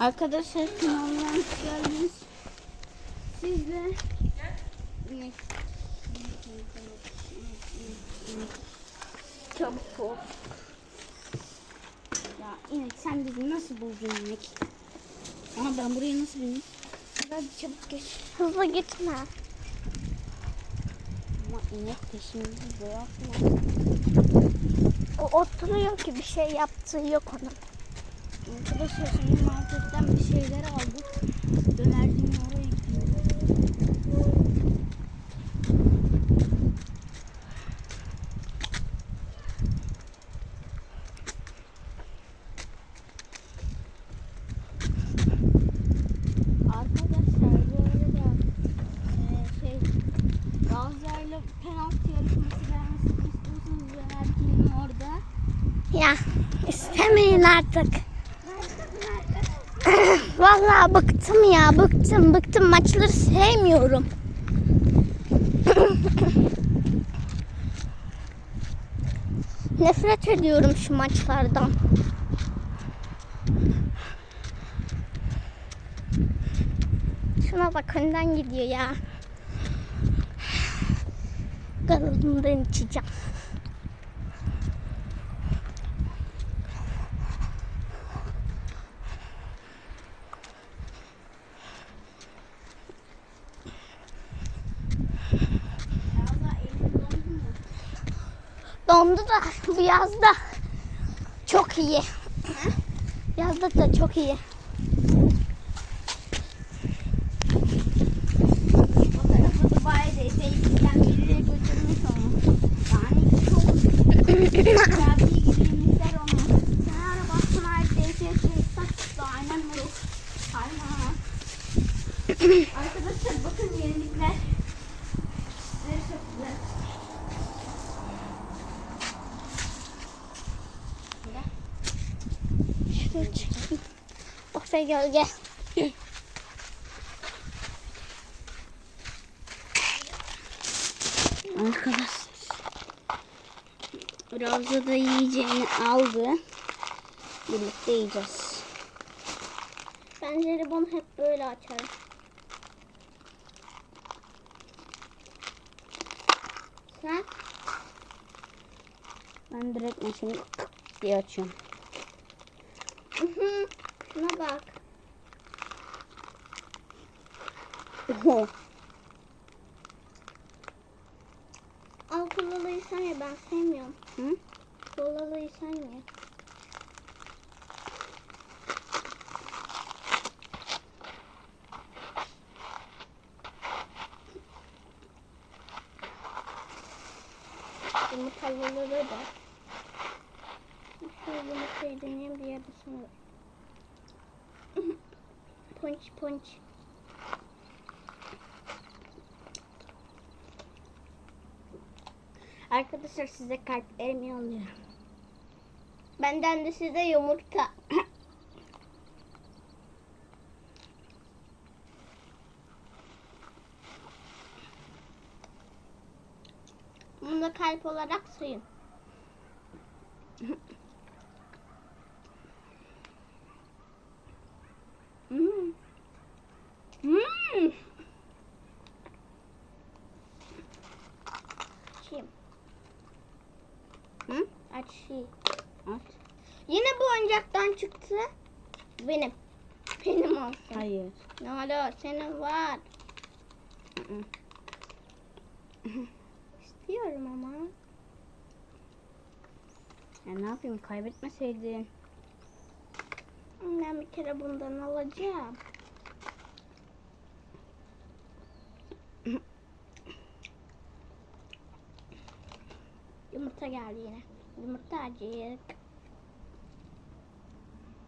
Arkadaşlar kanalına hoş geldiniz. Siz de inek. Çabuk ol. Ya inek sen bizi nasıl buldun inek? Ama ben buraya nasıl bineyim? Hadi çabuk geç. Hızlı gitme. Ama inek peşimizde yapma. O oturuyor ki bir şey yaptığı yok onun. Arkadaşlar şimdi marketten bir şeyler aldık. Dönerciğin oraya gidiyoruz. Arkadaşlar bu arada e, şey Galatasaray'la penaltı yarışması gelmesini istiyorsanız orada. Ya istemeyin artık. Vallahi bıktım ya bıktım bıktım maçları sevmiyorum. Nefret ediyorum şu maçlardan. Şuna bak önden gidiyor ya. Gazımdan içeceğim. Valla elim dondu mu? Dondu da bu yazda çok iyi. Yazda da çok iyi. Çıkayım. Of be gölge. Arkadaşlar. Ravza da yiyeceğini aldı. Birlikte yiyeceğiz. Ben jelibonu hep böyle açarım. Sen? Ben direkt maşını diye açıyorum. Hı Şuna bak. Oho. Al kolalıyı sen ye ben sevmiyorum. Hı? Kolalıyı sen ye. Yumurtalıları da. Şu yumurtayı deneyeyim Punch punch. Arkadaşlar size kalplerimi yolluyorum. Benden de size yumurta. Bunu kalp olarak sayın. Çıktı. Benim. Benim olsun. Hayır. Ne hala senin var. İstiyorum ama. Ya ne yapayım kaybetmeseydin. Ben bir kere bundan alacağım. Yumurta geldi yine. Yumurtacık.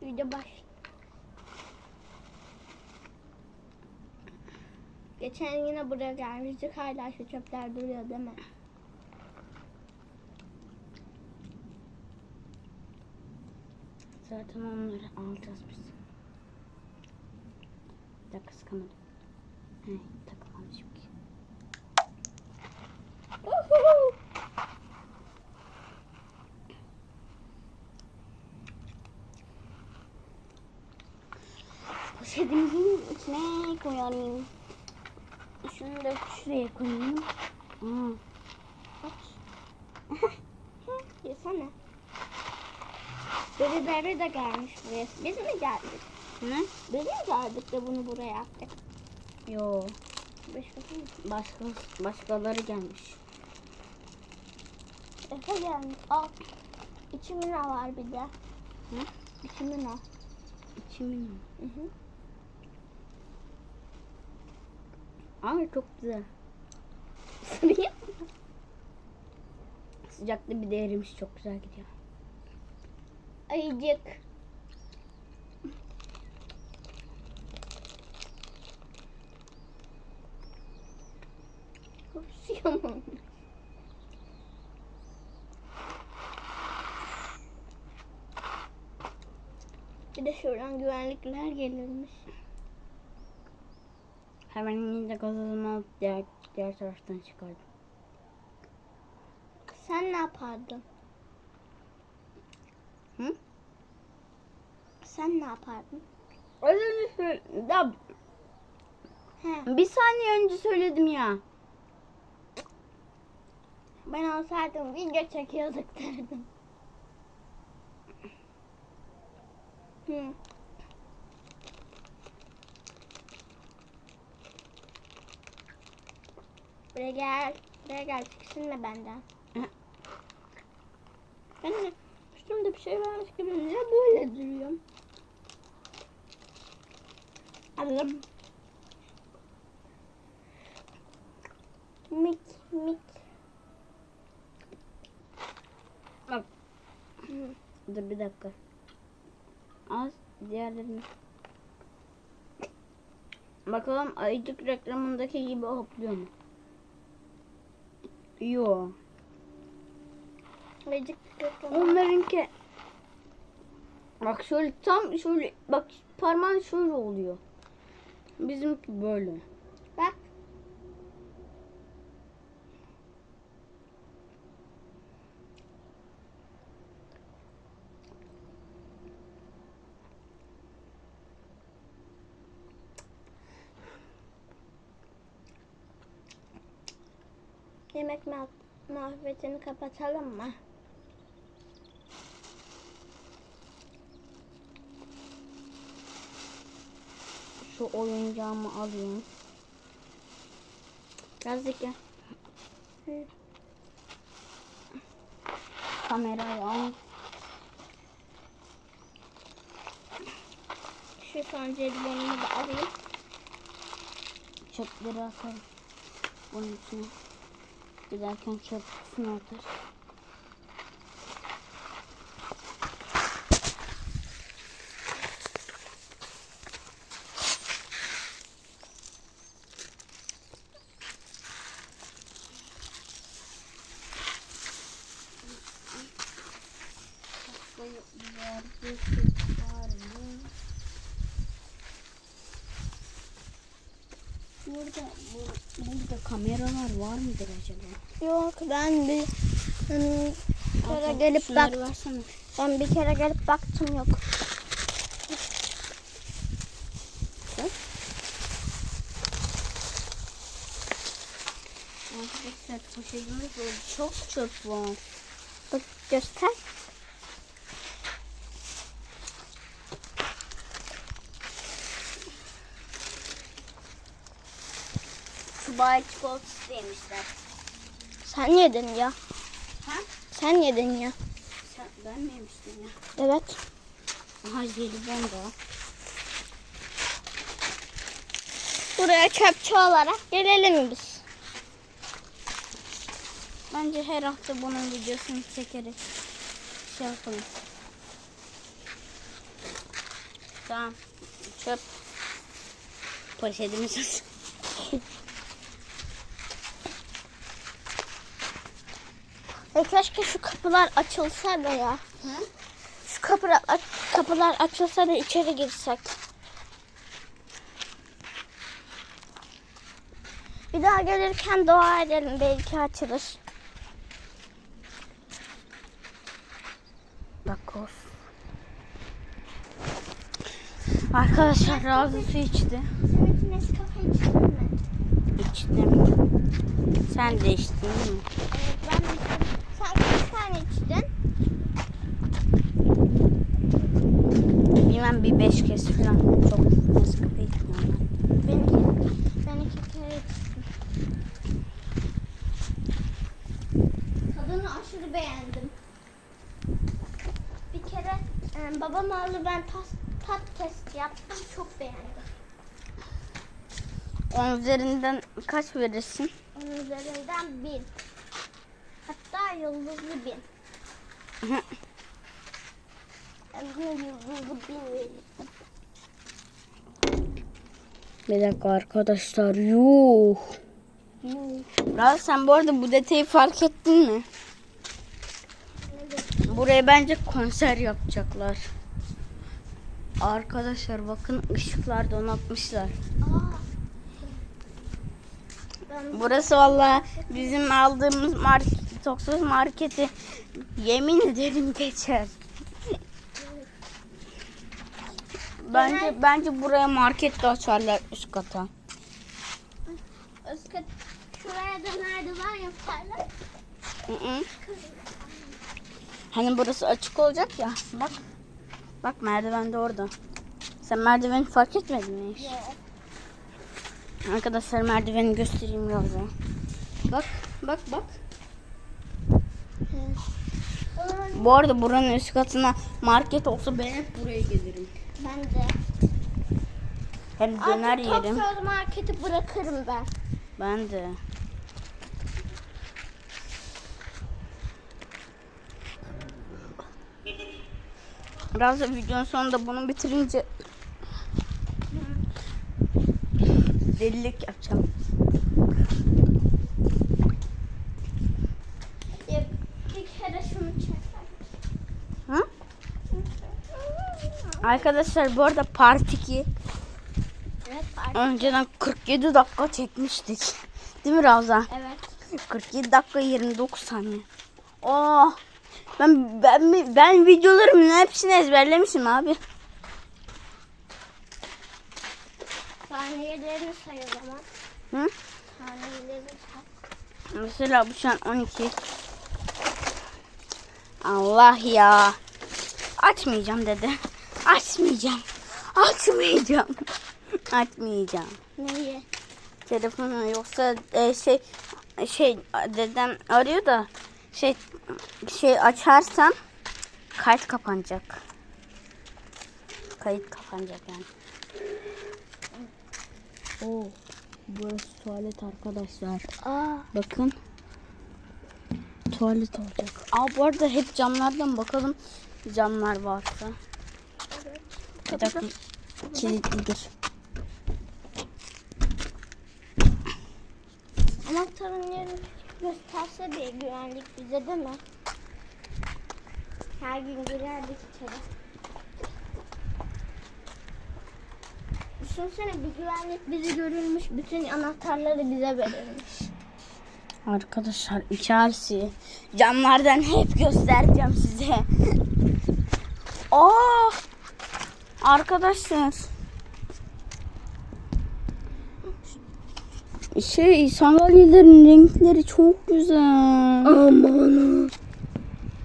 Video baş. Geçen yine buraya gelmiştik. Hala şu çöpler duruyor değil mi? Zaten onları alacağız biz. Bir dakika sıkamadım. He içine koyalım. Şunu da şuraya koyayım. Aa, Aç. Yesene. Birileri de gelmiş buraya. Biz mi geldik? ne? Biz mi geldik de bunu buraya attık? Yo. Başkası mı? Başka, başkaları gelmiş. Efe gelmiş. Al. İçimin al var bir de. Hı? İçimin al. İçimin. Hı hı. Ama çok güzel. Sıcakta bir de erimiş çok güzel gidiyor. Ayıcık. Kusuyorum. Bir de şuradan güvenlikler gelirmiş. Hemen yine gazozunu alıp diğer, diğer taraftan çıkardım. Sen ne yapardın? Hı? Sen ne yapardın? Az önce söyledim. He, bir saniye önce söyledim ya. ben olsaydım video çekiyorduk derdim. Hı. Buraya gel. Buraya gel. Tiksinme benden. Ben de üstümde bir şey varmış gibi niye böyle duruyorum? Alırım. Mik mik. Bak. Dur bir dakika. Az diğerlerini. Bakalım ayıcık reklamındaki gibi hopluyor mu? Yo. Reklamı. Onlarınki bak şöyle tam şöyle bak parmağın şöyle oluyor. Bizimki böyle. Bak. Yemek muhab- muhabbetini kapatalım mı? Şu oyuncağımı alayım. Birazcık. Hı. Kamerayı al. Şu son jelibonunu da alayım. Çöpleri atalım. Bunun içine. Giderken kutusuna atar. Burada, bu, burada kameralar var mıdır acaba? Yok ben bir bir kere gelip bak. versene. Ben bir kere gelip baktım yok. Arkadaşlar poşetimiz. Çok çöp var. Bak göster. Dubai çikolatası yemişler. Sen yedin ya. Ha? Sen yedin ya. Sen, ben mi yemiştim ya? Evet. Aha jelibon da. Buraya çöpçü olarak gelelim biz. Bence her hafta bunun videosunu çekerek şey yapalım. Tamam. Çöp. Poşetimiz hazır. E keşke şu kapılar açılsa da ya. Hı? Şu kapılar, kapılar açılsa da içeri girsek. Bir daha gelirken dua edelim belki açılır. Bak of. Arkadaşlar razı su içti. Seninki Nescafe içtin mi? İçtim. Sen de içtin değil mi? Evet ben de içtim. Sen kaç tane içtin? Bilmem bir beş kez falan. Çok Nescafe içmiyorum ben. Ben iki, ben iki kere içtim. Tadını aşırı beğendim. Bir kere e, babam aldı ben tas, tat testi yaptım çok beğendim. On üzerinden kaç verirsin? Onun üzerinden bin. Yıldızlı bin. Yıldızlı. Bir dakika arkadaşlar. Yuh. Ral sen bu arada bu detayı fark ettin mi? Buraya bence konser yapacaklar. Arkadaşlar bakın ışıklar donatmışlar. Burası valla bizim aldığımız market, Toksuz marketi yemin ederim geçer. Bence bence buraya market de açarlar üst kata. Özkat şuraya da merdiven yaparlar. Hı hı. Hani burası açık olacak ya. Bak. Bak merdiven de orada. Sen merdiveni fark etmedin mi hiç? Yok. Arkadaşlar merdiveni göstereyim birazdan. Bak bak bak. Bu arada buranın üst katına market olsa ben hep buraya gelirim. Ben de. Hem döner Artık yerim. Topsöz marketi bırakırım ben. Ben de. Biraz da videonun sonunda bunu bitirince delilik yapacağım. Bir, bir kere şunu çeker. Hı? Arkadaşlar bu arada part 2 Evet artık. önceden 47 dakika çekmiştik. Değil mi Ravza? Evet. 47 dakika 29 saniye. Oh. Ben ben ben videolarımın hepsini ezberlemişim abi. Saniyelerini say o zaman. Hı? Saniyelerini say. Mesela bu şu an 12. Allah ya. Açmayacağım dedi. Açmayacağım. Açmayacağım. Açmayacağım. Neyi? Telefonu yoksa e, şey şey dedem arıyor da şey şey açarsam kayıt kapanacak. Kayıt kapanacak yani. Oo, burası tuvalet arkadaşlar. Aa. Bakın. Tuvalet olacak. Aa bu arada hep camlardan bakalım camlar varsa. Evet. Bir dakika. Kilitlidir. Anahtarın yerini gösterse bir güvenlik bize değil mi? Her gün girerdik içeri. Düşünsene bir güvenlik bizi görülmüş, bütün anahtarları bize verilmiş. Arkadaşlar içerisi camlardan hep göstereceğim size. Aa! Arkadaşlar. Şey sandalyelerin renkleri çok güzel. Aman.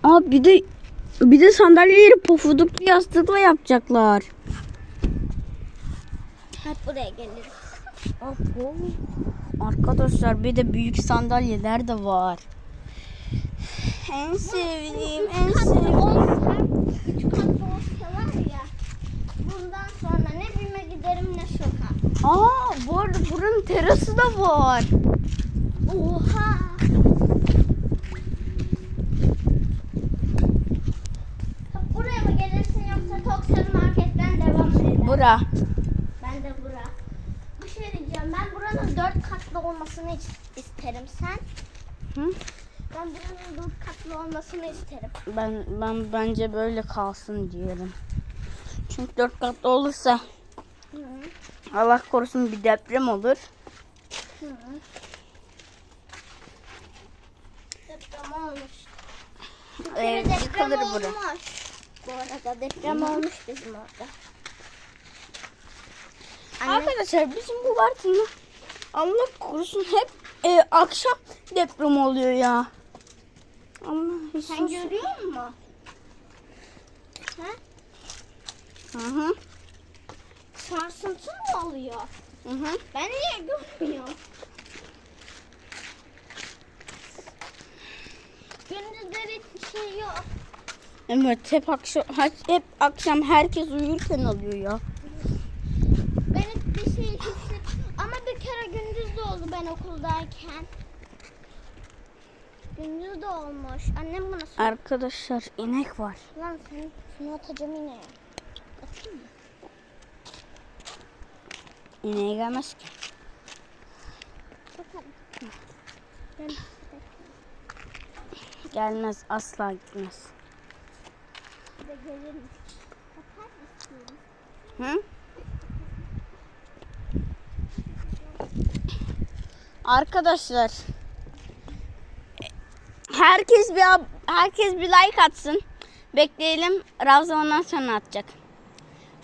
Aa bir de bir de sandalyeleri pofuduklu yastıkla yapacaklar. Hep buraya geliriz. Abo. Arkadaşlar bir de büyük sandalyeler de var. En sevdiğim, en sevdiğim. olsa, üç katlı olsa var ya, bundan sonra ne BİM'e giderim ne şoka. Aa bu arada buranın terası da var. Oha. Buraya mı gelirsin yoksa Toksel Market'ten devam edelim? Bura. Ben de bura. Bir şey diyeceğim. Ben buranın dört katlı olmasını is- isterim. Sen? Hı? Ben buranın dört katlı olmasını isterim. Ben ben bence böyle kalsın diyelim. Çünkü dört katlı olursa Hı Allah korusun bir deprem olur. Hı. Deprem olmuş. Ee, deprem yıkılır bura. olmuş. Bu arada deprem olmuş bizim orada. Anne. Arkadaşlar bizim bu Bartın'da Allah korusun hep e, akşam deprem oluyor ya. Allah Sen Sen görüyor musun? Ha? Hı hı. Sarsıntı mı oluyor? Hı hı. Ben niye görmüyorum? Gündüzleri şey yok. Evet hep akşam hep akşam herkes uyurken oluyor ya. Ben hiçbir şey hisset... Ama bir kere gündüz de oldu ben okuldayken. Gündüz de olmuş. Annem bana söyledi. Arkadaşlar inek var. Lan sen şunu atacağım yine. Atayım mı? İneğe gelmez ki. Gelmez asla gitmez. Hı? Arkadaşlar herkes bir herkes bir like atsın. Bekleyelim. Ravza ondan sonra atacak.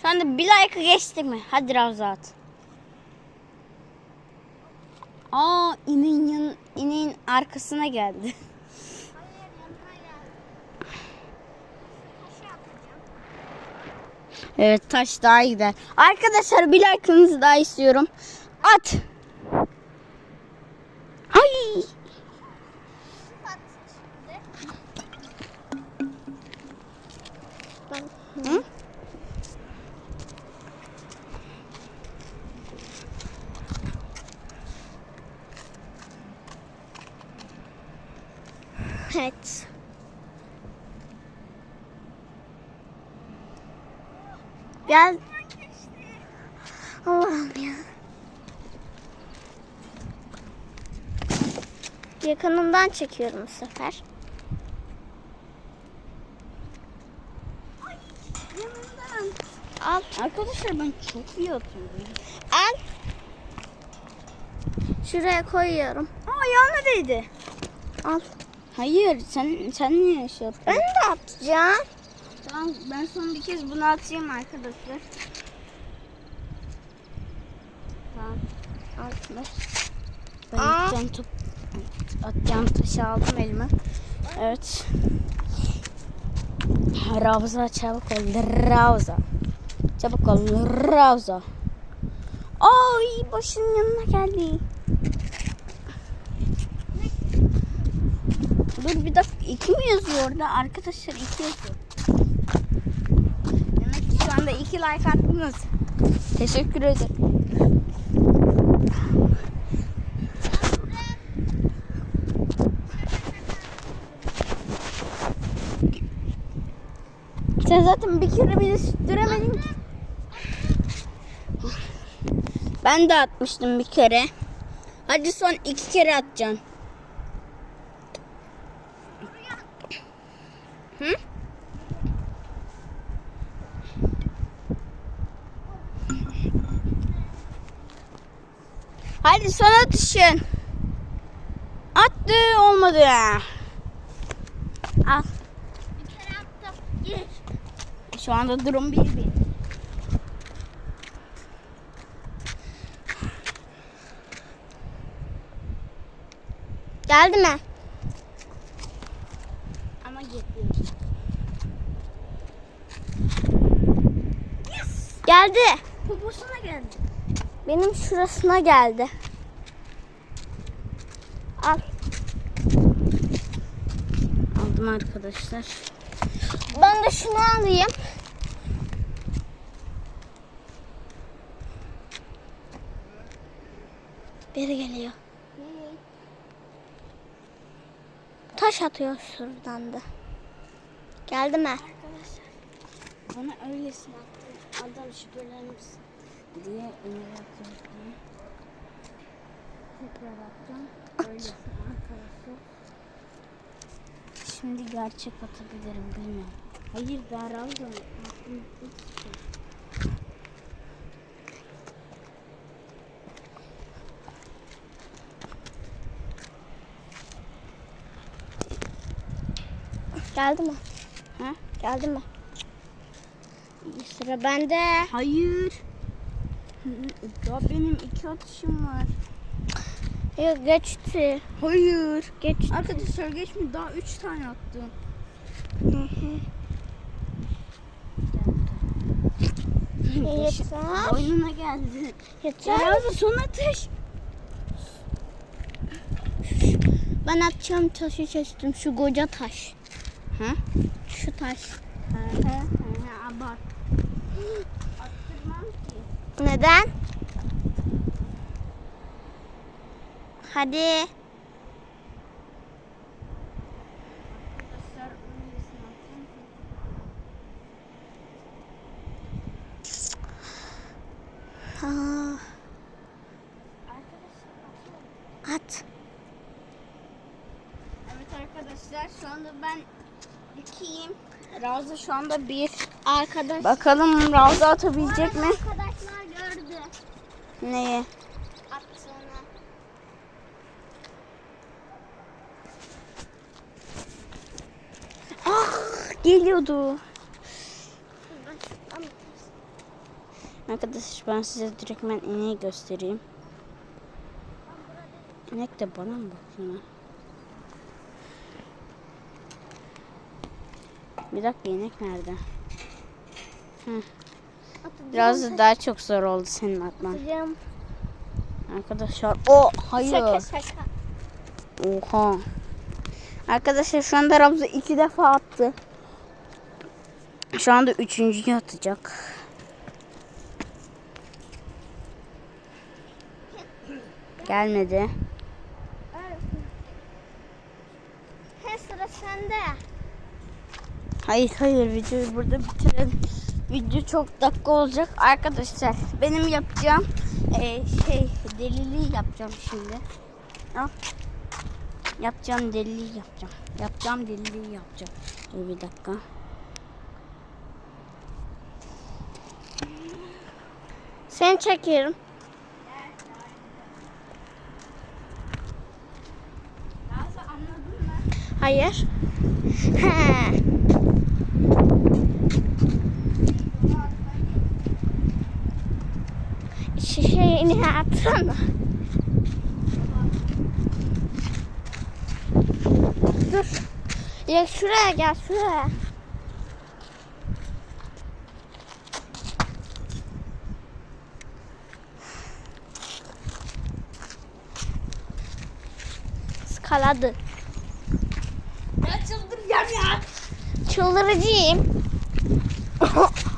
Şu anda bir like geçtik mi? Hadi Ravza at. Aa ineğin, yan, ineğin arkasına geldi. Evet taş daha gider. Arkadaşlar bir like'ınızı daha istiyorum. At. Ay. At şimdi. Ben Hı? Evet. Gel. Allah'ım ya. Yakınından çekiyorum bu sefer. Al. Arkadaşlar ben çok iyi atıyorum. Al. Şuraya koyuyorum. Aa ayağına değdi. Al. Hayır sen sen niye şey yaptın? Ben de atacağım. Tamam ben son bir kez bunu atayım arkadaşlar. Tamam. Al. Ben Aa. atacağım top. Taşı aldım elime. Evet. Ravza çabuk ol. Ravza. Çabuk ol. Ravza. Ay başının yanına geldi. Dur bir dakika iki mi yazıyor orada? Arkadaşlar iki yazıyor. Demek ki şu anda iki like attınız. Teşekkür ederim. Sen zaten bir kere bile süttüremedin ki. Ben de atmıştım bir kere. Hadi son iki kere atacaksın. Hı? Hadi son atışın. Attı olmadı ya. Al. Bir kere attım. Gir. Şu anda durum bir bir. Geldi mi? Ama gitmiyor. Geldi. Poposuna geldi. Benim şurasına geldi. Al. Aldım arkadaşlar. De şunu alayım. Biri geliyor. Taş atıyor şuradan da. Geldi mi? Arkadaşlar bana öylesine attı. Adam şüphelenmişsin diye emir atıyor. Tekrar atacağım. Öylesine arkadaşlar. Şimdi gerçek atabilirim bilmiyorum. Hayır hiç şey. Geldi mi? Ha? Geldi mi? Sıra bende. Hayır. Ya benim iki atışım var. Yok geçti. Hayır. Geçti. Arkadaşlar geçmiş daha üç tane attım. Hı hı. Yeter. Boynuna geldi. Yeter. Biraz son atış. Ben atacağım taşı seçtim. Şu koca taş. Hı? Şu taş. Abart. Attırmam ki. Neden? Hadi. Arkadaşlar öylesine atacağım ki. Aa, Arkadaşlar atıyorum. at. Evet arkadaşlar şu anda ben ikiyim. Razı şu anda bir. Arkadaş. Bakalım Razı atabilecek mi? Arkadaşlar gördü Neyi? attığını. Ah geliyordu. Arkadaşlar ben size direkt ben ineği göstereyim. İnek de bana mı bakıyor? Bir dakika inek nerede? Biraz da daha çok zor oldu senin atman. Atacağım. Arkadaşlar o hayır. Şaka şaka. Oha. Arkadaşlar şu anda Ramza iki defa attı. Şu anda üçüncüyü atacak. Gelmedi. He sıra sende. Hayır hayır videoyu burada bitirelim. Video çok dakika olacak. Arkadaşlar benim yapacağım eee, şey deliliği yapacağım şimdi. Al. Yapacağım deliliği yapacağım. Yapacağım deliliği yapacağım. Dur bir dakika. Seni çekiyorum. Hayır. He. Atsana. Dur. Ya şuraya gel şuraya. Skaladı. Ya çıldıracağım ya. Çıldırıcıyım.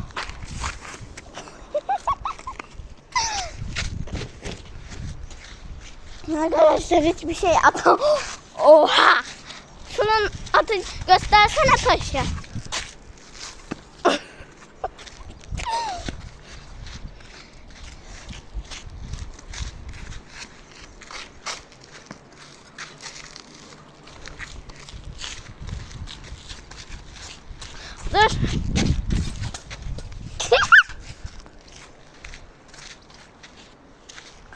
Arkadaşlar hiçbir şey atam. Oha! Şunun atı göstersene taşı. Dur.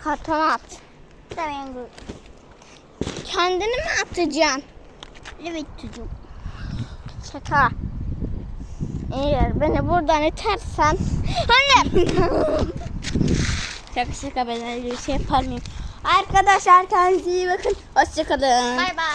Karton at. Tamam bu. Kendini atacaksın? Evet çocuğum. Şaka. Eğer beni buradan itersen... Hayır. Şaka şaka ben öyle bir şey yapar mıyım? Arkadaşlar kendinize iyi bakın. Hoşçakalın. Bay bay.